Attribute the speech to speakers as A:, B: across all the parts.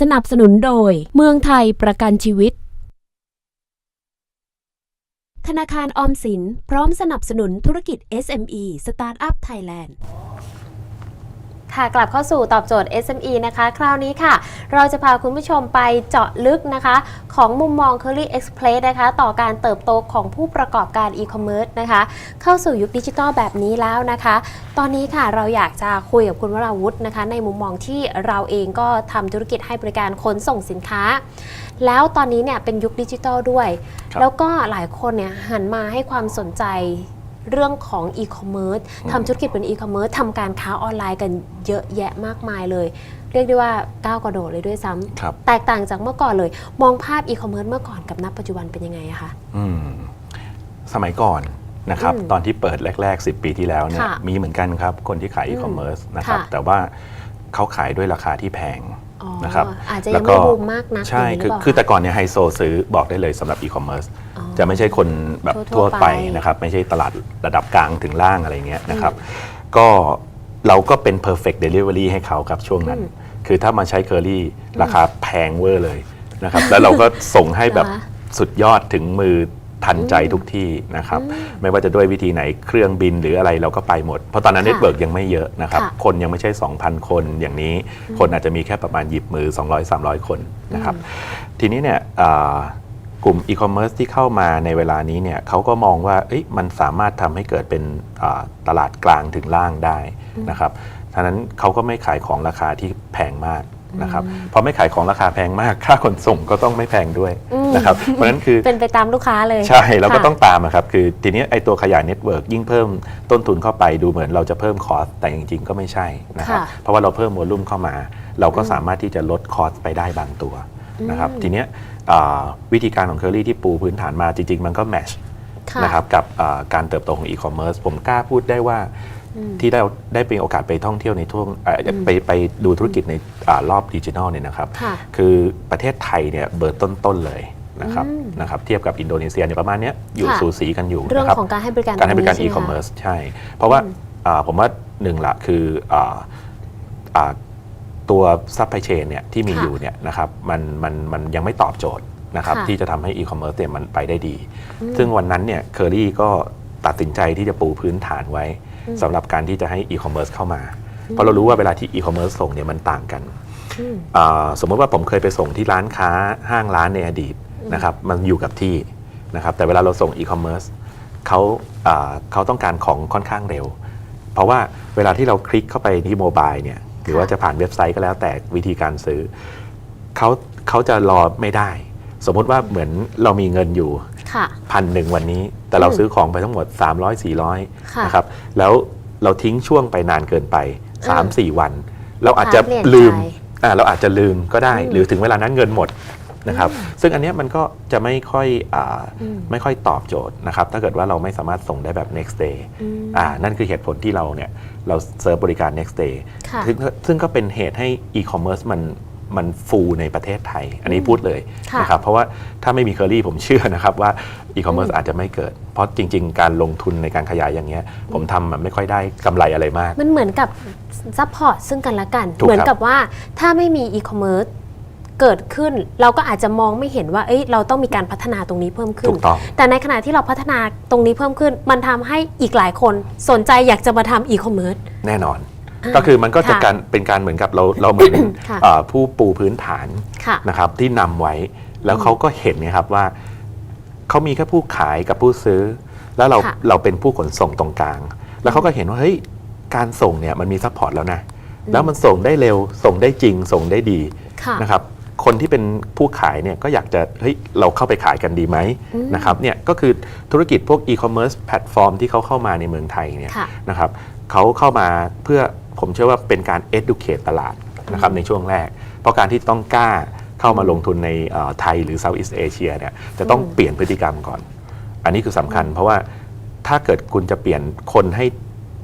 A: สนับสนุนโดย เมืองไทยประกันชีวิต ธนาคารออมสิน พร้อมสนับสนุนธุรกิจ SME สตาร์ทอัพไทยแลนด์
B: ค่ะกลับเข้าสู่ตอบโจทย์ SME นะคะ คราวนี้ค่ะ เราจะพาคุณผู้ชมไปเจาะลึกนะคะ ของมุมมอง Curly Express นะคะ ต่อการเติบโตของผู้ประกอบการ e-commerce นะคะ เข้าสู่ยุคดิจิทัลแบบนี้แล้วนะคะ ตอนนี้ค่ะเราอยากจะคุยกับคุณวราวุฒินะคะ ในมุมมองที่เราเองก็ทำธุรกิจให้บริการขนส่งสินค้า แล้วตอนนี้เนี่ยเป็นยุคดิจิทัลด้วย
C: ครับ
B: แล้วก็หลายคนเนี่ยหันมาให้ความสนใจ เรื่องของอีคอมเมิร์ซทำธุรกิจเป็นอีคอมเมิร์ซทำการค้าออนไลน์กันเยอะแยะมากมายเลย เรียกได้ว่าก้าวกระโดดเลยด้วยซ้ำ
C: ครับ
B: แตกต่างจากเมื่อก่อนเลย มองภาพอีคอมเมิร์ซเมื่อก่อนกับณปัจจุบันเป็นยังไงอะคะ
C: อืมสมัยก่อนนะครับ
B: อืม
C: ตอนที่เปิดแรก ๆ 10 ปีที่แล้วเนี่ย
B: ค่ะ
C: มีเหมือนกันครับ คนที่ขาย
B: อื
C: อี
B: ม
C: คอมเมิร์ซนะครับ
B: ค่ะ
C: แต่ว่าเขาขายด้วยราคาที่แพง
B: อ๋อ
C: นะครับ
B: อาจจะ
C: แล้
B: ยัง
C: วก็
B: ไม่บูมมากนัก
C: ใช่
B: ย่างนี้
C: คือ
B: หรืเปล่า
C: คือแต่ก่อนเนี่ยไฮโซซื้อบอกได้เลยสำหรับอีคอมเมิร์ซ
B: อ๋อ
C: จะไม่ใช่คนแบบ
B: ทั่
C: ทั่
B: ว
C: ว
B: ๆ
C: ไป
B: ไป
C: นะครับ ไม่ใช่ตลาดระดับกลางถึงล่างอะไรเงี้ยนะครับ ก็เราก็เป็น perfect delivery ให้เขาครับช่วงนั้น
B: อืม
C: คือถ้ามาใช้เคอรี่ราคาแพงเวอร์เลยนะครับ แล้วเราก็ส่งให้แบบ
B: เหรอคะ
C: สุดยอดถึงมือ ทันใจทุกที่นะครับไม่ว่าจะด้วยวิธีไหนเครื่องบินหรืออะไรเราก็ไปหมด เพราะตอนนั้น
B: ค่ะ
C: เน็ตเวิร์กยังไม่เยอะนะครับ
B: ค่ะ
C: คนยังไม่ใช่ 2,000 คนอย่างนี้ คนอาจจะมีแค่ประมาณหยิบมือ 200-300 คนนะครับทีนี้เนี่ยอ่ากลุ่มอีคอมเมิร์ซที่เข้ามาในเวลานี้เนี่ยเขาก็มองว่าเอ้ยมันสามารถทำให้เกิดเป็นอ่าตลาดกลางถึงล่างได้นะครับฉะนั้นเขาก็ไม่ขายของราคาที่แพงมาก นะครับพอไม่ขายของราคาแพงมาก ค่าขนส่งก็ต้องไม่แพงด้วย
B: อืม
C: นะครับเพราะฉะนั้นคือ
B: เป็นไปตามลูกค้าเลย
C: ใช่เราก็
B: ค่ะ
C: ต้องตามอะครับคือทีนี้ไอ้ตัวขยายเน็ตเวิร์กยิ่งเพิ่มต้นทุนเข้าไปดูเหมือนเราจะเพิ่มคอสแต่จริง ๆ ก็ไม่ใช่นะครับ
B: ค่ะ
C: เพราะว่าเราเพิ่มวอลลุ่มเข้ามา เราก็สามารถที่จะลดคอสไปได้บางตัวนะครับ
B: อืม
C: ทีเนี้ยอ่าวิธีการของเคอรี่ที่ปูพื้นฐานมาจริง ๆ มันก็แมช
B: ค่ะ
C: นะครับกับอ่าการเติบโตของอีคอมเมิร์ซผมกล้าพูดได้ว่า ที่ได้ได้เป็นโอกาสไปท่องเที่ยวในท่วงเอ่ออไปไปดูธุรกิจในอารอบดิจิทัลเนี่ยนะครับ
B: ค่ะ
C: คือประเทศไทยเนี่ยเบิร์ต้นๆเลยนะครับ
B: อืม
C: นะครับเทียบกับอินโดนีเซียเนี่ยประมาณเนี้ยอยู่
B: ค่ะ
C: สูสีกันอยู่
B: เรื่อง
C: นะครับ
B: ของการให้บริการ
C: การให้บริการ
B: ตง
C: อี
B: นี้
C: คอม
B: ใช่ไห
C: เมิ
B: คะ
C: ร์ซใช่ เพราะว่าอ่าผมว่าหนึ่งละคืออ่าอ่าตัวซัพพลายเชนเนี่ยที่มี
B: ค่ะ
C: อยู่เนี่ยนะครับมันมันมันยังไม่ตอบโจทย์นะครับ
B: ค่ะ
C: ที่จะทำให้อีคอมเมิร์ซเนี่ยมันไปได้ดี ซึ่งวันนั้นเนี่ยเคอรี่ก็ตัดสินใจที่จะปูพื้นฐานไว้ สำหรับการที่จะให้อีคอมเมิร์ซเข้ามา เพราะเรารู้ว่าเวลาที่อีคอมเมิร์ซส่งเนี่ยมันต่างกัน
B: อืม
C: อ่าสมมติว่าผมเคยไปส่งที่ร้านค้าห้างร้านในอดีตนะครับมันอยู่กับที่นะครับแต่เวลาเราส่งอีคอมเมิร์ซเขาอ่าเขาต้องการของค่อนข้างเร็ว เพราะว่าเวลาที่เราคลิกเข้าไปที่โมบายเนี่ยหรือว่าจะผ่านเว็บไซต์ก็แล้วแต่วิธีการซื้อเขาเขาจะรอไม่ได้ สมมุติว่าเหมือนเรามีเงินอยู่
B: ค่ะ
C: พันหนึ่งวันนี้ แต่เรา
B: อืม
C: ซื้อของไปทั้งหมด 300
B: ค่ะ
C: 400นะครับแล้วเราทิ้งช่วงไปนานเกินไป 3-4 วัน เราอาจจะ
B: ลูกค้าเปลี่ยน
C: ลืม
B: ใจ
C: อ่าเราอาจจะลืมก็ได้
B: อืม
C: หรือถึงเวลานั้นเงินหมดนะครับ ซึ่งอันเนี้ยมันก็จะไม่ค่อยอา
B: อืม
C: ไม่ค่อยตอบโจทย์นะครับ ถ้าเกิดว่าเราไม่สามารถส่งได้แบบ next day
B: อืม
C: อ่านั่นคือเหตุผลที่เราเนี่ยเราเซิร์ฟบริการ next day
B: ค่ะ
C: ซึ่งซึ่งก็เป็นเหตุให้ e-commerce มัน มันฟูในประเทศไทย อันนี้พูดเลย
B: ค่ะ
C: นะครับเพราะว่าถ้าไม่มีเคอรี่ผมเชื่อนะครับว่า e-commerce อาจจะไม่เกิด เพราะจริง ๆ การลงทุนในการขยายอย่างเงี้ยผมทำมันไม่ค่อยได้กำไรอะไรมาก
B: มันเหมือนกับซัพพอร์ตซึ่งกันและกัน
C: ถูกครับ
B: เหมือนกับว่าถ้าไม่มีอีคอมเมิร์ซเกิดขึ้นเราก็อาจจะมองไม่เห็นว่าเอ้ยเราต้องมีการพัฒนาตรงนี้เพิ่มขึ้
C: ถู
B: น
C: กต้อง
B: แต่ในขณะที่เราพัฒนาตรงนี้เพิ่มขึ้น มันทำให้อีกหลายคนสนใจอยากจะมาทำอีคอมเมิร์ซ
C: แน่นอน ก็คือมันก็จะ
B: ค่ะ
C: การเป็นการเหมือนกับเราเราเหมือน
B: ค่ะ
C: เอ่อผู้ปูพื้นฐาน
B: ค่ะ
C: นะครับที่นำไว้แล้วเขาก็เห็นเนะครับว่าเขามีแค่ผู้ขายกับผู้ซื้อ แล้วเรา
B: ค่ะ
C: เราเป็นผู้ขนส่งตรงกลาง แล้วเขาก็เห็นว่าเฮ้ยการส่งเนี่ยมันมีซัพพอร์ตแล้วนะแล้วมันส่งได้เร็วส่งได้จริงส่งได้ดี
B: ค่ะ
C: นะครับคนที่เป็นผู้ขายเนี่ยก็อยากจะเฮ้ยเราเข้าไปขายกันดีไหม
B: อืม
C: นะครับเนี่ยก็คือธุรกิจพวกอีคอมเมิร์ซแพลตฟอร์มที่เขาเข้ามาในเมืองไทยเนี่ย
B: ค่ะ
C: นะครับเขาเข้ามาเพื่อ ผมเชื่อว่าเป็นการ educate ตลาดนะครับในช่วงแรก เพราะการที่ต้องกล้าเข้ามาลงทุนในเอ่อไทยหรือ Southeast Asia เนี่ยจะต้องเปลี่ยนพฤติกรรมก่อน อันนี้คือสำคัญ เพราะว่าถ้าเกิดคุณจะเปลี่ยนคนให้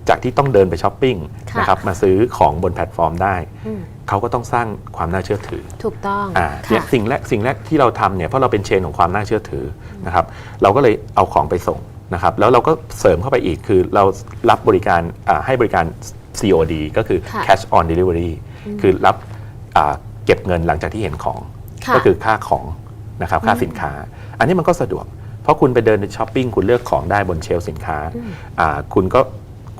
C: จากที่ต้องเดินไปช้อปปิ้ง
B: ค่ะ
C: นะครับมาซื้อของบนแพลตฟอร์มได้
B: อืม
C: เขาก็ต้องสร้างความน่าเชื่อถือ
B: ถูกต้อง
C: อ่าเนี่ย
B: ค่ะ
C: สิ่งแรกสิ่งแรกที่เราทำเนี่ยเพราะเราเป็นเชนของความน่าเชื่อถือนะครับเราก็เลยเอาของไปส่งนะครับแล้วเราก็เสริมเข้าไปอีกคือเรารับบริการอ่าให้บริการ COD ก็คือ
B: ค่ะ
C: cash on delivery คือรับอ่าเก็บเงินหลังจากที่เห็นของ
B: ค่ะ
C: ก็คือค่าของนะครับค่า
B: อืม
C: สินค้า อันนี้มันก็สะดวก เพราะคุณไปเดินในช้อปปิ้งคุณเลือกของได้บนเชลฟ์สินค้า
B: อืม
C: อ่าคุณก็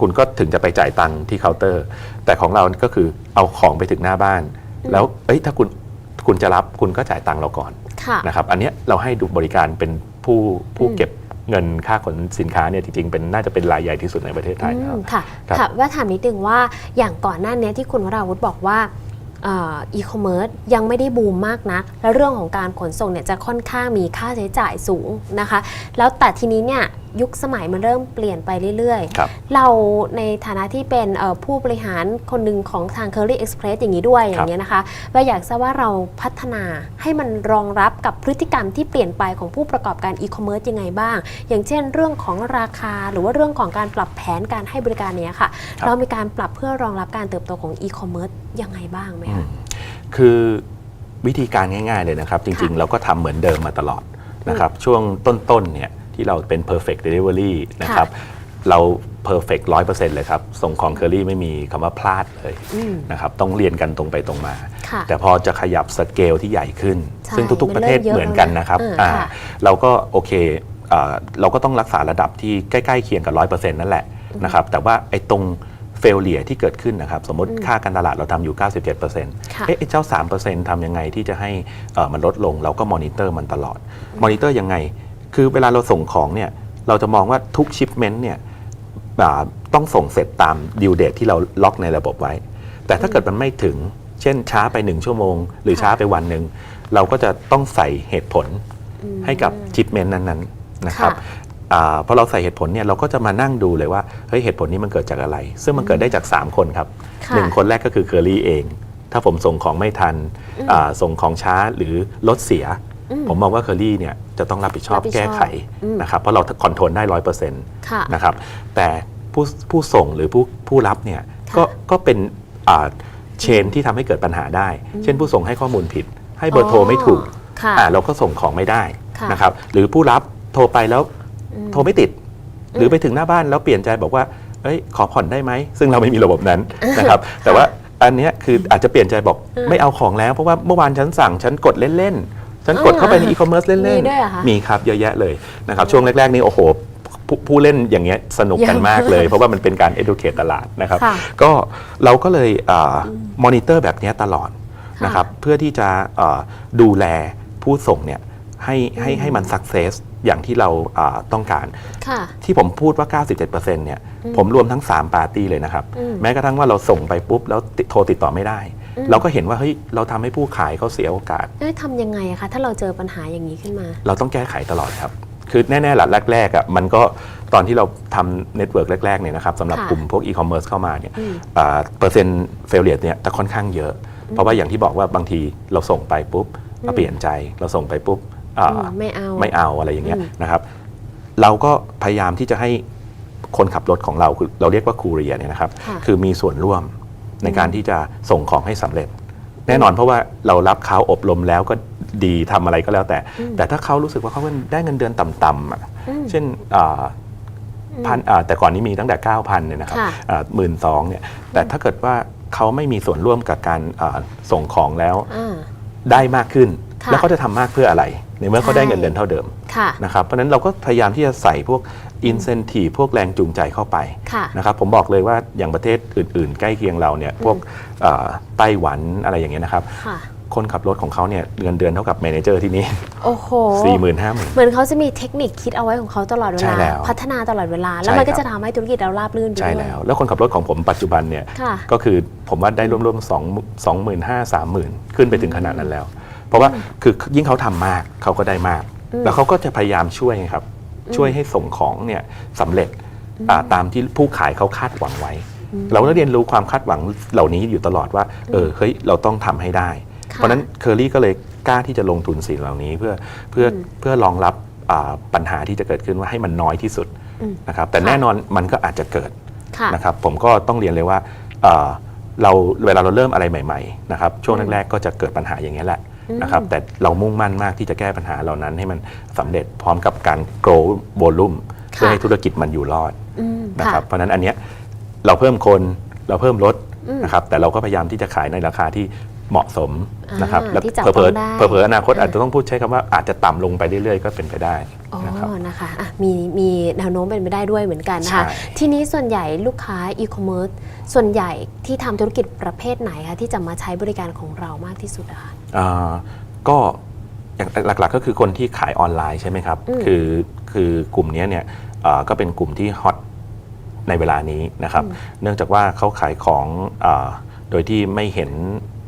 C: คุณก็ถึงจะไปจ่ายตังค์ที่เคาน์เตอร์ แต่ของเราก็คือเอาของไปถึงหน้าบ้าน แล้วเอ้ยถ้าคุณคุณจะรับคุณก็จ่ายตังค์เราก่อน
B: ค่ะ
C: นะครับอันเนี้ยเราให้ดูบริการเป็นผู้ผู้
B: อืม
C: เก็บ เงินค่าขนสินค้าเนี่ยจริงๆเป็นน่าจะเป็นรายใหญ่ที่สุดในประเทศไทย
B: อื
C: นะค
B: ม
C: รับ
B: ค่ะ
C: ครับ
B: ค่ะว่าถามนิดนึงว่าอย่างก่อนหน้านี้ที่คุณวราวุธบอกว่าอีคอมเมิร์ซยังไม่ได้บูมมากนัก และเรื่องของการขนส่งเนี่ยจะค่อนข้างมีค่าใช้จ่ายสูงนะคะ แล้วแต่ทีนี้เนี่ย ยุคสมัยมันเริ่มเปลี่ยนไปเรื่อย
C: ครับ
B: ๆ เราในฐานะที่เป็นเอ่อผู้บริหารคนหนึ่งของทาง Curly Express อย่างนี้ด้วยอย่างเงี้ยนะคะว่าอยากทราบว่าเราพัฒนาให้มันรองรับกับพฤติกรรมที่เปลี่ยนไปของผู้ประกอบการอีคอมเมิร์ซยังไงบ้าง อย่างเช่นเรื่องของราคาหรือว่าเรื่องของการปรับแผนการให้บริการเนี้ยค่ะ
C: ครับ
B: เรามีการปรับเพื่อรองรับการเติบโตของอีคอมเมิร์ซยังไงบ้างไหม
C: อื
B: คะ
C: มคือวิธีการง่าย ๆ เลยนะครับ จริง ๆ เราก็ทำเหมือนเดิมมาตลอดนะครับ ช่วงต้นๆเนี่ย ที่เราเป็น perfect delivery นะครับเรา perfect 100%เลยครับ ส่งของเคอรี่ไม่มีคำว่าพลาดเลย
B: อืม
C: นะครับ ต้องเรียนกันตรงไปตรงมา
B: ค่ะ
C: แต่พอจะขยับสเกลที่ใหญ่ขึ้น
B: ใช่
C: ซึ่งทุกๆประเทศ
B: มันเริ่มเยอะ
C: เหมือนกันนะครับ
B: แล้วนะ
C: อ่า
B: ค่ะ
C: เราก็โอเคอ่าเราก็ต้องรักษาระดับที่ใกล้ๆเคียงกับ100%นั่นแหละนะครับ แต่ว่าไอ้ตรงเฟลเลียที่เกิดขึ้นนะครับ สมมติค่าการตลาดเราทำอยู่ 97%
B: ค่ะ
C: เอ๊ะไอ้เจ้า 3%ทำยังไงที่จะให้เอ่อมันลดลง เราก็มอนิเตอร์มันตลอด มอนิเตอร์ยังไง คือเวลาเราส่งของเนี่ยเราจะมองว่าทุกชิปเมนต์เนี่ยอ่าต้องส่งเสร็จตามดิวเดทที่เราล็อกในระบบไว้ แต่ถ้าเกิดมันไม่ถึง เช่นช้าไป 1 ชั่วโมง หรือ
B: ค่ะ
C: ช้าไปวันหนึ่งเราก็จะต้องใส่เหตุผล
B: อืม
C: ให้กับชิปเมนต์นั้นๆนะครับ
B: ค่ะ
C: อาพอเราใส่เหตุผลเนี่ยเราก็จะมานั่งดูเลยว่าเฮ้ยเหตุผลนี้มันเกิดจากอะไร ซึ่งมันเกิดได้จาก 3 คนครับ
B: ค่ะ
C: หนึ่งคนแรกก็คือเคอรี่เอง ถ้าผมส่งของไม่ทัน
B: อืม
C: อ่าส่งของช้าหรือรถเสีย
B: อืม
C: ผมมองว่าเคอรี่เนี่ยจะต้องรับผิดชอบ
B: รับผิดชอบ
C: แก้ไข
B: อืม
C: นะครับเพราะเราคอนโทรลได้ร้อยเปอร์เซ็นต์
B: ค่ะ
C: นะครับแต่ผู้ผู้ส่งหรือผู้ผู้รับเนี่ย
B: ค่ะ
C: ก็ก็เป็นเชนที่ทำให้เกิดปัญหาได้ เช่นผู้ส่งให้ข้อมูลผิด ให้เบอร์โทรไม่ถูก
B: ค่ะ
C: อ่าเราก็ส่งของไม่ได้
B: ค่ะ
C: นะครับหรือผู้รับโทรไปแล้ว
B: อืม
C: โทรไม่ติด หรือไปถึงหน้าบ้านแล้วเปลี่ยนใจบอกว่าเอ้ยขอผ่อนได้ไหม ซึ่งเราไม่มีระบบนั้นนะครับ แต่ว่าอันเนี้ยคืออาจจะเปลี่ยนใจบอก
B: อืม
C: ไม่เอาของแล้ว เพราะว่าเมื่อวานฉันสั่งฉันกดเล่นๆ ฉันกดเข้าไปใน
B: อ่า
C: อีคอมเมิร์ซเล่น
B: มีด้วยเหรอคะ
C: ๆมีครับเยอะแยะเลยนะครับช่วงแรก ๆ นี่โอ้โหผู้ผู้เล่นอย่างเงี้ยสนุกกัน
B: เยอะ
C: มากเลย เพราะว่ามันเป็นการ educate ตลาดนะครับ
B: ค่ะ
C: ก็เราก็เลยมอนิเตอร์แบบเนี้ยตลอดนะครับเพื่อที่จะเอ่อดูแลผู้ส่งเนี่ยให้ให้ให้มันสักเซสอย่างที่เราอ่าต้องการ
B: ค่ะ
C: ที่ผมพูดว่า 97%เนี่ยผมรวมทั้ง 3 ปาร์ตี้เลยนะครับ
B: อืม
C: แม้กระทั่งว่าเราส่งไปปุ๊บ แล้วติดโทรติดต่อไม่ได้
B: อืม
C: เราก็เห็นว่าเฮ้ยเราทำให้ผู้ขายเขาเสียโอกาส
B: เอ้ยทำยังไงอะคะถ้าเราเจอปัญหาอย่างนี้ขึ้นมา
C: เราต้องแก้ไขตลอดครับ คือแน่ๆหละแรกๆอะมันก็ตอนที่เราทำเน็ตเวิร์กแรกๆเนี่ยนะครับสำหรับ
B: ค่ะ
C: กลุ่มพวกอีคอมเมิร์ซเข้ามาเนี่ย
B: อืม
C: อ่าเปอร์เซ็นต์เฟลเลียเนี่ยจะค่อนข้างเยอะ เพราะว่าอย่างที่บอกว่าบางทีเราส่งไปปุ๊บเราเปลี่ยนใจเราส่งไปปุ๊บอ่า
B: อืมไม่เอา
C: ไม่เอาอะไรอย่างเงี้ย
B: อืม
C: นะครับ เราก็พยายามที่จะให้คนขับรถของเราคือเราเรียกว่าคูเรียเนี่ยนะครับ
B: ค่ะ
C: คือมีส่วนร่วม ในการที่จะส่งของให้สำเร็จ แน่นอนเพราะว่าเรารับเขาอบรมแล้วก็ดีทำอะไรก็แล้วแต่
B: อืม
C: แต่ถ้าเขารู้สึกว่าเขาได้เงินเดือนต่ำๆอะ
B: อืม
C: เช่นอ่าพันอ่าแต่ก่อนนี้มีตั้งแต่ 9,000เนี่ยนะครับ
B: ค่ะ
C: หมื่นสองเนี่ยแต่ถ้าเกิดว่าเขาไม่มีส่วนร่วมกับการอ่าส่งของแล้ว
B: อ่า
C: ได้มากขึ้น
B: ค่ะ
C: แล้วเขาจะทำมากเพื่ออะไร ในเมื่อเขาได้
B: ใช่
C: เงินเดือนเท่าเดิม
B: ค่ะ
C: นะครับเพราะฉะนั้นเราก็พยายามที่จะใส่พวก incentive พวกแรงจูงใจเข้าไป
B: ค่ะ
C: นะครับผมบอกเลยว่าอย่างประเทศอื่น ๆ ใกล้เคียงเราเนี่ยพวกเอ่อไต้หวันอะไรอย่างเงี้ยนะครับ
B: ค่ะ
C: คนขับรถของเขาเนี่ยเงินเดือนเท่ากับเมเนเจอร์ที่นี่
B: โอ้โห
C: สี่หมื่นห้าหมื่น
B: เหมือนเขาจะมีเทคนิคคิดเอาไว้ของเขาตลอดเว
C: ใช่
B: ลา
C: แล้ว
B: พัฒนาตลอดเวลา แล้ว
C: ใช่
B: มันก็
C: ครับ
B: จะทำให้ธุรกิจเราราบรื่นไป
C: ใช่
B: ด้วย
C: แล้ว แล้วคนขับรถของผมปัจจุบันเนี่ย
B: ค่ะ
C: ก็คือผมว่าได้ร่วมๆสองสองหมื่นห้าสามหมื่นขึ้นไปถึงขนาดนั้นแล้วเพ ราะว่าคือยิ่งเขาทำมากเขาก็ได้มาก
B: อืม
C: แล้วเขาก็จะพยายามช่วยไงครับ ช่วยให้ส่งของเนี่ยสำเร็จอ่าตามที่ผู้ขายเขาคาดหวังไว้ เราก็เรียนรู้ความคาดหวังเหล่านี้อยู่ตลอดว่า เออเฮ้ยเราต้องทำให้ได้
B: ค่ะ
C: เพราะฉะนั้นเคอรี่ก็เลยกล้าที่จะลงทุนสิ่งเหล่านี้เพื่อเพื่อเพื่อรองรับอ่าปัญหาที่จะเกิดขึ้นว่าให้มันน้อยที่สุด
B: อืม
C: นะครับแต่
B: ค่ะ
C: แน่นอนมันก็อาจจะเกิด
B: ค่ะ
C: นะครับผมก็ต้องเรียนเลยว่าเอ่อเราเวลาเราเริ่มอะไรใหม่ๆนะครับช่วงแรกๆก็จะเกิดปัญหาอย่างนี้ยแหละ นะครับแต่เรามุ่งมั่นมากที่จะแก้ปัญหาเหล่านั้นให้มันสำเร็จพร้อมกับการ grow volume เพื่อให้ธุรกิจมันอยู่รอด
B: อืม
C: นะ
B: ค่ะ
C: ครับเพราะฉะนั้นอันเนี้ยเราเพิ่มคนเราเพิ่มรถ
B: อืม
C: นะครับแต่เราก็พยายามที่จะขายในราคาที่ เหมาะสมนะครับ
B: อ่า
C: แล้ว
B: ที่จับ
C: เผลอ
B: ต้องได้
C: ๆเผลอๆอนาคต
B: อ่า
C: อาจจะต้องพูดใช้คำว่าอาจจะต่ำลงไปเรื่อยๆ ก็เป็นไปได้
B: อ๋อ
C: นะครับ
B: นะคะอะมีมีแนวโน้มเป็นไปได้ด้วยเหมือนกันนะคะ
C: ใช่
B: ทีนี้ส่วนใหญ่ลูกค้าอีคอมเมิร์ซส่วนใหญ่ที่ทำธุรกิจประเภทไหนคะที่จะมาใช้บริการของเรามากที่สุดอะคะ
C: อ่าก็อย่างหลักๆก็คือคนที่ขายออนไลน์ใช่ไหมครับ
B: อืม
C: คือคือกลุ่มเนี้ยเนี่ยอ่าก็เป็นกลุ่มที่ฮอตในเวลานี้นะครับเนื่องจากว่าเขาขายของอาโดยที่ไม่เห็น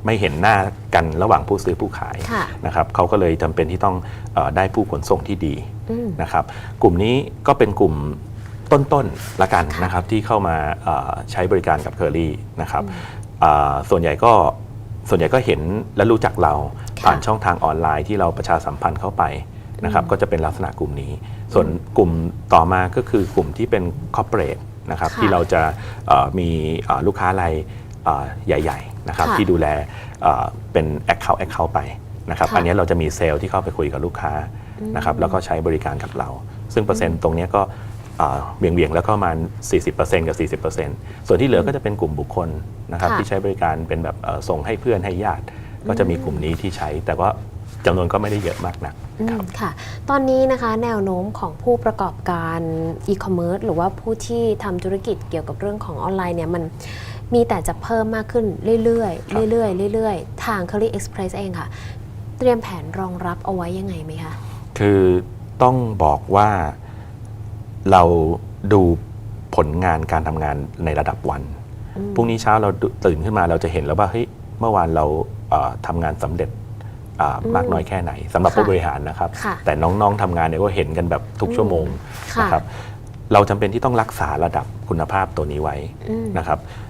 C: ไม่เห็นหน้ากันระหว่างผู้ซื้อผู้ขาย
B: ค่ะ
C: นะครับเขาก็เลยจำเป็นที่ต้องเออได้ผู้ขนส่งที่ดี
B: อืม
C: นะครับ กลุ่มนี้ก็เป็นกลุ่มต้นๆละกันนะครับที่เข้ามาเอ่อใช้บริการกับเคอรี่นะครับอ่าส่วนใหญ่ก็ส่วนใหญ่ก็เห็นและรู้จักเรา
B: ค่ะ
C: ผ่านช่องทางออนไลน์ที่เราประชาสัมพันธ์เข้าไปนะครับ ก็จะเป็นลักษณะกลุ่มนี้ ส่วนกลุ่มต่อมาก็คือกลุ่มที่เป็นคอร์เปอเรทนะครับ
B: ค่ะ
C: ที่เราจะเอ่อมีเอ่อลูกค้ารายเอ่อ ใหญ่ๆนะครับ
B: ค่ะ
C: ที่ดูแลเอ่อเป็น Account Account ไปนะครับ
B: ค่ะ
C: อันนี้เราจะมีเซลล์ที่เข้าไปคุยกับลูกค้านะครับแล้วก็ใช้บริการกับเรา ซึ่งเปอร์เซ็นต์ตรงเนี้ยก็เอ่อเบี่ยงเบี่ยงๆแล้วก็ประมาณ 40%กับ 40%ส่วนที่เหลือก็จะเป็นกลุ่มบุคคลนะครับ
B: ค่ะ
C: ที่ใช้บริการเป็นแบบเอ่อส่งให้เพื่อนให้ญาติ ก็จะมีกลุ่มนี้ที่ใช้ แต่ว่าจำนวนก็ไม่ได้เยอะมากนัก
B: อืม
C: ครับ
B: ค่ะ ตอนนี้นะคะแนวโน้มของผู้ประกอบการอีคอมเมิร์ซหรือว่าผู้ที่ทำธุรกิจเกี่ยวกับเรื่องของออนไลน์เนี่ยมัน มีแต่จะเพิ่มมากขึ้นเรื่อย
C: ครับ
B: ๆเรื่อยๆเรื่อยๆ ทาง Curry Express เองค่ะ เตรียมแผนรองรับเอาไว้ยังไงไหมคะ
C: คือต้องบอกว่าเราดูผลงานการทำงานในระดับวัน
B: อืม
C: พรุ่งนี้เช้าเราตื่นขึ้นมาเราจะเห็นแล้วว่าเฮ้ยเมื่อวานเราเอ่อทำงานสำเร็จอ่ามากน้อยแค่ไหนสำหรับ
B: ค่ะ
C: ผู้บริหารนะครับ
B: ค่ะ
C: แต่น้องๆทำงานเนี่ยก็เห็นกันแบบทุกชั่วโมง
B: ค่ะ
C: นะครับเราจำเป็นที่ต้องรักษาระดับคุณภาพตัวนี้ไว้
B: อืม
C: นะครับเอ่อ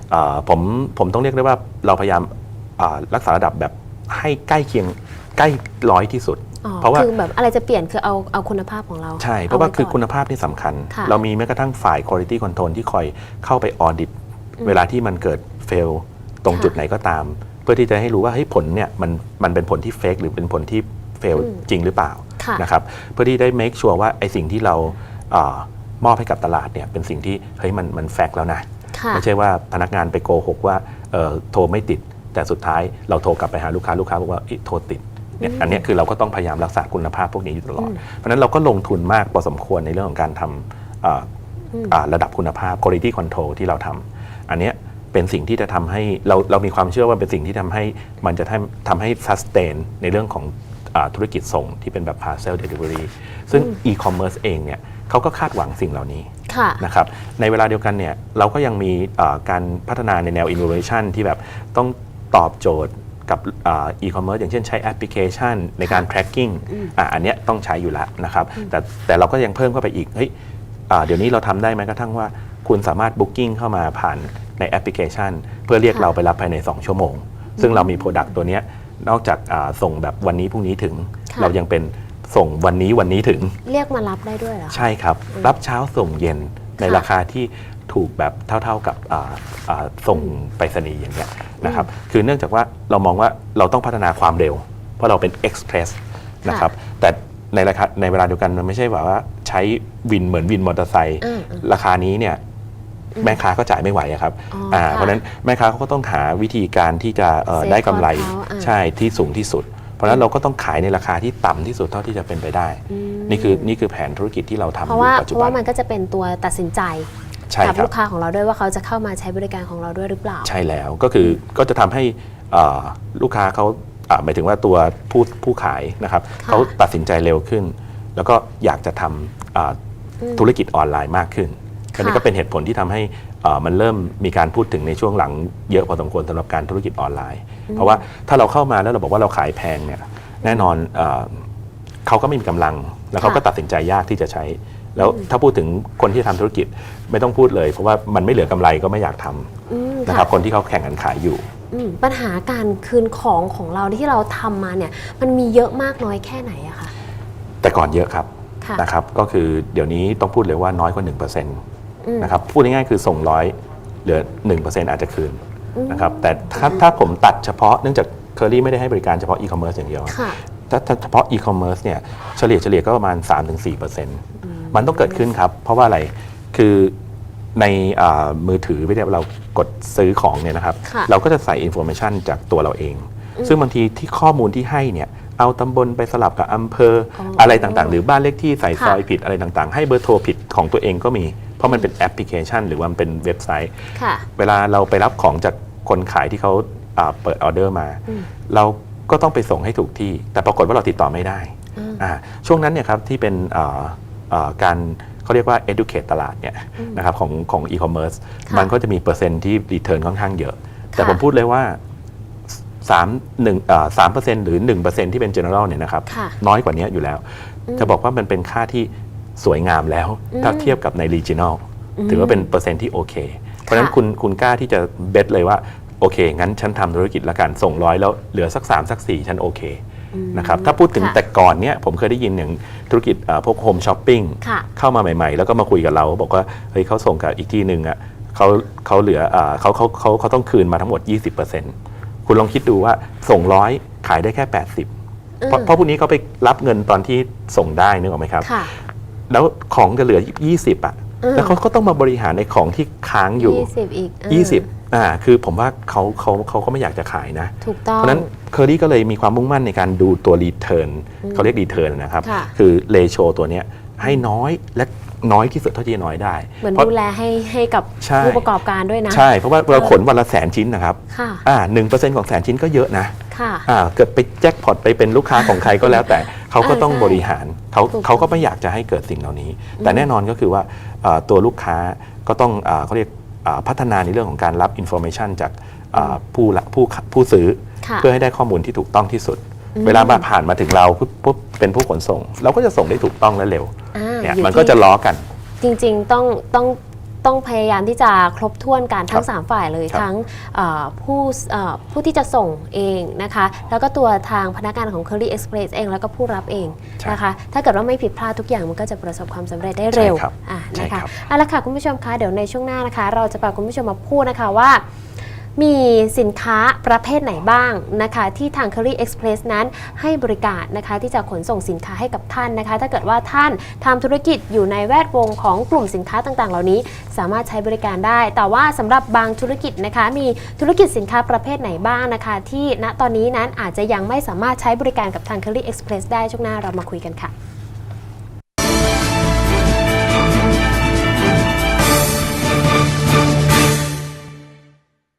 C: ผมผมต้องเรียกได้ว่าเราพยายามอ่ารักษาระดับแบบให้ใกล้เคียงใกล้ร้อยที่สุด
B: อ๋อ
C: เพราะว่า
B: คือแบบอะไรจะเปลี่ยนคือเอาเอาคุณภาพของเรา
C: ใช่ เพราะว่า
B: ไก่น
C: คือคุณภาพที่สำคัญ
B: ค่ะ
C: เรามีแม้กระทั่งฝ่าย quality control ที่คอยเข้าไปออดิตเวลาที่มันเกิดเฟลตรง
B: ค่ะ
C: จุดไหนก็ตาม เพื่อที่จะให้รู้ว่าเฮ้ยผลเนี่ยมันมันเป็นผลที่เฟกหรือเป็นผลที่เฟล
B: อืม
C: จริงหรือเปล่า
B: ค่ะ
C: นะครับเพื่อที่ได้ make sure ว่าไอ้สิ่งที่เราอามอบให้กับตลาดเนี่ยเป็นสิ่งที่เฮ้ยมันมันแฟกแล้วนะ
B: ค่ะ
C: ไม่ใช่ว่าพนักงานไปโกหกว่าเอ่อโทรไม่ติด แต่สุดท้ายเราโทรกลับไปหาลูกค้าลูกค้าบอกว่าเอ๊ะโทรติดเนี่ยอันเนี้ยคือเราก็ต้องพยายามรักษาคุณภาพพวกนี้อยู่ตลอด เพราะฉะนั้นเราก็ลงทุนมากพอสมควรในเรื่องของการทำอ่าอ่าระดับคุณภาพ quality control ที่เราทำอันเนี้ยเป็นสิ่งที่จะทำให้เราเรามีความเชื่อว่าเป็นสิ่งที่ทำให้มันจะทำทำให้ sustain ในเรื่องของอาธุรกิจส่งที่เป็นแบบ parcel delivery ซึ่ง e-commerce เองเนี่ยเขาก็คาดหวังสิ่งเหล่านี้
B: ค่ะ
C: นะครับในเวลาเดียวกันเนี่ยเราก็ยังมีเอ่อการพัฒนาในแนว innovation ที่แบบต้องตอบโจทย์กับอีคอมเมิร์ซอย่างเช่นใช้แอปพลิเคชันในการ tracking อะอันเนี้ยต้องใช้อยู่แล้วนะครับแต่แต่เราก็ยังเพิ่มเข้าไปอีกเฮ้ยอ่าเดี๋ยวนี้เราทำได้ไหมกระทั่งว่าคุณสามารถ booking เข้ามาผ่านในแอปพลิเคชัน เพื่อเรียก
B: ค่ะ
C: เราไปรับภายใน 2 ชั่วโมง ซึ่งเรามี Product ตัวเนี้ยนอกจากอ่าส่งแบบวันนี้พรุ่งนี้ถึง
B: ค่ะ
C: เรายังเป็น ส่งวันนี้วันนี้ถึง
B: เรียกมารับได้ด้วยเหรอคะ
C: ใช่ครับ รับเช้าส่งเย็นใน
B: ค่ะ
C: ราคาที่ถูกแบบเท่าๆกับอ่าอ่าส่งไปรษณีย์อย่างเงี้ยนะครับ คือเนื่องจากว่าเรามองว่าเราต้องพัฒนาความเร็ว เพราะเราเป็น Express นะครับ แต่ในราคาในเวลาเดียวกันมันไม่ใช่แบบว่าใช้วินเหมือนวินมอเตอร์ไซค์
B: อืมอืม
C: ราคานี้เนี่ยแม่ค้าก็จ่ายไม่ไหวอะครับ
B: อ๋ออ่าค่ะ
C: เพราะฉะนั้นแม่ค้าเขาก็ต้องหาวิธีการที่จะเอ่อ
B: Save
C: ได้กำไร
B: cost เขาอ่า
C: ใช่ที่สูงที่สุด เพราะฉะนั้นเราก็ต้องขายในราคาที่ต่ำที่สุดเท่าที่จะเป็นไปได้ นี่คือนี่คือแผนธุรกิจที่เราทำอ
B: เพราะว่า
C: ยู่ปัจ
B: เพ
C: จุ
B: ราะ
C: บั
B: ว่านมันก็จะเป็นตัวตัดสินใจ
C: ใช่
B: กับ
C: ครับ
B: ลูกค้าของเราด้วยว่าเขาจะเข้ามาใช้บริการของเราด้วยหรือเปล่า
C: ใช่แล้วก็คือก็จะทำให้เอ่อลูกค้าเขาอ่าหมายถึงว่าตัวผู้ผู้ขายนะครับ
B: ค่ะ
C: เขาตัดสินใจเร็วขึ้น แล้วก็อยากจะทำอ่า
B: อืม
C: ธุรกิจออนไลน์มากขึ้นอันนี้
B: ค่ะ
C: ก็เป็นเหตุผลที่ทำให้เอ่อ มันเริ่มมีการพูดถึงในช่วงหลังเยอะพอสมควรสำหรับการธุรกิจออนไลน์ เพราะว่าถ้าเราเข้ามาแล้วเราบอกว่าเราขายแพงเนี่ยแน่นอนเออเขาก็ไม่มีกำลัง แล้วเขาก็
B: ค่ะ
C: ตัดสินใจยากที่จะใช้ แล้วถ้าพูดถึงคนที่ทำธุรกิจไม่ต้องพูดเลย เพราะว่ามันไม่เหลือกำไรก็ไม่อยากทำ
B: อืม
C: นะครับ
B: ค่ะ
C: คนที่เขาแข่งกันขายอยู่
B: อืมปัญหาการคืนของของเราที่เราทำมาเนี่ย มันมีเยอะมากน้อยแค่ไหนอะคะ
C: แต่ก่อนเยอะครับ
B: ค่ะ
C: นะครับก็คือเดี๋ยวนี้ต้องพูดเลยว่าน้อยกว่า1%น
B: อืมะ
C: ครับพูดง่ายๆคือส่งร้อยเหลือ 1%อาจจะคืน
B: อืม
C: นะครับแต่ถ้าถ้าผมตัดเฉพาะเนื่องจากเคอรี่ไม่ได้ให้บริการเฉพาะอีคอมเมิร์ซอย่างเดียว
B: ค่ะ
C: ถ้าถ้าเฉพาะอีคอมเมิร์ซเนี่ยเฉลี่ยเฉลี่ยก็ประมาณ 3-4%มันต้องเกิดขึ้นครับ เพราะว่าอะไรคือในอ่ามือถือเวลาเรากดซื้อของเนี่ยนะครับ
B: ค่ะ
C: เราก็จะใส่อินโฟ a t ชันจากตัวเราเอง
B: อืม
C: ซึ่งบางทีที่ข้อมูลที่ให้เนี่ยเอาตำบลไปสลับกับอำเภอ
B: อ๋ออ
C: อะไรต่างๆ หรือบ้านเลขที่ใส่
B: ค่ะ
C: ซอยผิดอะไรต่างๆ ให้เบอร์โทรผิดของตัวเองก็มี เพราะมันเป็นแอปพลิเคชัน หรือว่ามันเป็นเว็บไซต์
B: ค่ะ
C: เวลาเราไปรับของจากคนขายที่เขาอ่าเปิดออเดอร์มา
B: อืม
C: เราก็ต้องไปส่งให้ถูกที่ แต่ปรากฏว่าเราติดต่อไม่ได้
B: อืม
C: อ่าช่วงนั้นเนี่ยครับที่เป็นอ่าอ่าการเขาเรียกว่า educate ตลาดเนี่ยนะครับของของ e-commerce
B: ค่ะ
C: มันก็จะมีเปอร์เซ็นต์ที่ return ค่อนข้างเยอะ แต่
B: ค่ะ
C: ผมพูดเลยว่า3 1อ่า3เปอร์เซ็นต์หรือ1%ที่เป็น general เนี่ยนะครับ
B: ค่ะ
C: น้อยกว่านี้อยู่แล้ว
B: อืม
C: จะบอกว่ามันเป็นค่าที่ สวยงามแล้ว
B: อืม
C: ถ้าเทียบกับใน regional
B: อืม
C: ถือว่าเป็นเปอร์เซ็นต์ที่โอเค เพราะฉะนั้น
B: ค่ะ
C: คุณคุณกล้าที่จะเบสเลยว่า โอเค งั้นฉันทำธุรกิจละกันส่งร้อยแล้วเหลือสัก 3 สัก 4 ฉันโอเค
B: อืม
C: นะครับถ้าพูดถึง
B: ค่ะ
C: แต่ก่อนเนี่ยผมเคยได้ยินอย่างธุรกิจอ่าพวกโฮมช้อปปิ้ง
B: ค่ะ
C: เข้ามาใหม่ๆ แล้วก็มาคุยกับเรา บอกว่าเฮ้ยเขาส่งกับอีกที่หนึ่งอะเขาเขาเหลืออ่าเขาเขาเขาเขาต้องคืนมาทั้งหมด 20%คุณลองคิดดูว่าส่งร้อยขายได้แค่ 80 เพราะ
B: อืม
C: เพราะพวกนี้เขาไปรับเงินตอนที่ส่งได้นึกออกไหมครับ
B: ค่ะ
C: แล้วของจะเหลือ 20อะ
B: อืม
C: แล้วเขาก็ต้องมาบริหารในของที่ค้างอยู่
B: ยี่สิบอีกอ่า
C: 20อ่าคือผมว่าเขาเขาเขาก็ไม่อยากจะขายนะ
B: ถูกต้อง
C: เพราะฉะนั้นเคอรี่ก็เลยมีความมุ่งมั่นในการดูตัวรีเทิร์นเขาเรียกรีเทิร์นนะครับ
B: ค่ะ
C: คือเลโชตัวเนี้ยให้น้อยและน้อยที่สุดเท่าที่จะน้อยได้
B: เหมือน
C: เพราะ
B: ดูแลให้ให้กับ
C: ใช่
B: ผู้ประกอบการด้วยนะ
C: ใช่ เพราะว่าเราขนวันละแสนชิ้นนะครับ
B: ค่ะ
C: อ่าหนึ่งเปอร์เซ็นต์ของแสนชิ้นก็เยอะนะ
B: ค่ะ
C: อ่าเกิดไปแจ็คพอตไปเป็นลูกค้าของใครก็แล้วแต่เขาก็ต้อง
B: ใช่
C: บริหารเขา
B: ถูก
C: เขาก็ไม่อยากจะให้เกิดสิ่งเหล่านี้ แต่แน่นอนก็คือว่าอ่าตัวลูกค้าก็ต้องอาเขาเรียกอ่าพัฒนาในเรื่องของการรับอินโฟเมชันจากอ่าผู้ละผู้ผู้ซื้อ
B: ค่ะ
C: เพื่อให้ได้ข้อมูลที่ถูกต้องที่สุด
B: อืม
C: เวลามาผ่านมาถึงเราปุ๊บปุ๊บเป็นผู้ขนส่ง เราก็จะส่งได้ถูกต้องและเร็ว
B: อ่า
C: เนี่ย
B: อยู่
C: มันก็
B: ที่
C: จะล้อกัน
B: จริงๆต้องต้อง ต้องพยายามที่จะครบถ้วนกันทั้ง
C: ครับ
B: 3ฝ่ายเลย
C: ครับ
B: ทั้งเอ่อผู้เอ่อผู้ที่จะส่งเองนะคะ แล้วก็ตัวทางพนักงานของ Curry Express เอง แล้วก็ผู้รับเอง
C: ใช่
B: นะคะ ถ้าเกิดว่าไม่ผิดพลาดทุกอย่างมันก็จะประสบความสำเร็จได้เร็ว
C: ใช่ครับ
B: อะ
C: ใช่
B: นะคะ
C: ครับ
B: เอาละค่ะคุณผู้ชมคะเดี๋ยวในช่วงหน้านะคะ เราจะพาคุณผู้ชมมาพูดนะคะว่า มีสินค้าประเภทไหนบ้างนะคะที่ทาง Curry Express นั้นให้บริการนะคะที่จะขนส่งสินค้าให้กับท่านนะคะ ถ้าเกิดว่าท่านทำธุรกิจอยู่ในแวดวงของกลุ่มสินค้าต่างๆ เหล่านี้ สามารถใช้บริการได้ แต่ว่าสำหรับบางธุรกิจนะคะ มีธุรกิจสินค้าประเภทไหนบ้างนะคะ ที่ณตอนนี้นั้นอาจจะยังไม่สามารถใช้บริการกับทาง Curry Express ได้ช่วงหน้าเรามาคุยกันค่ะ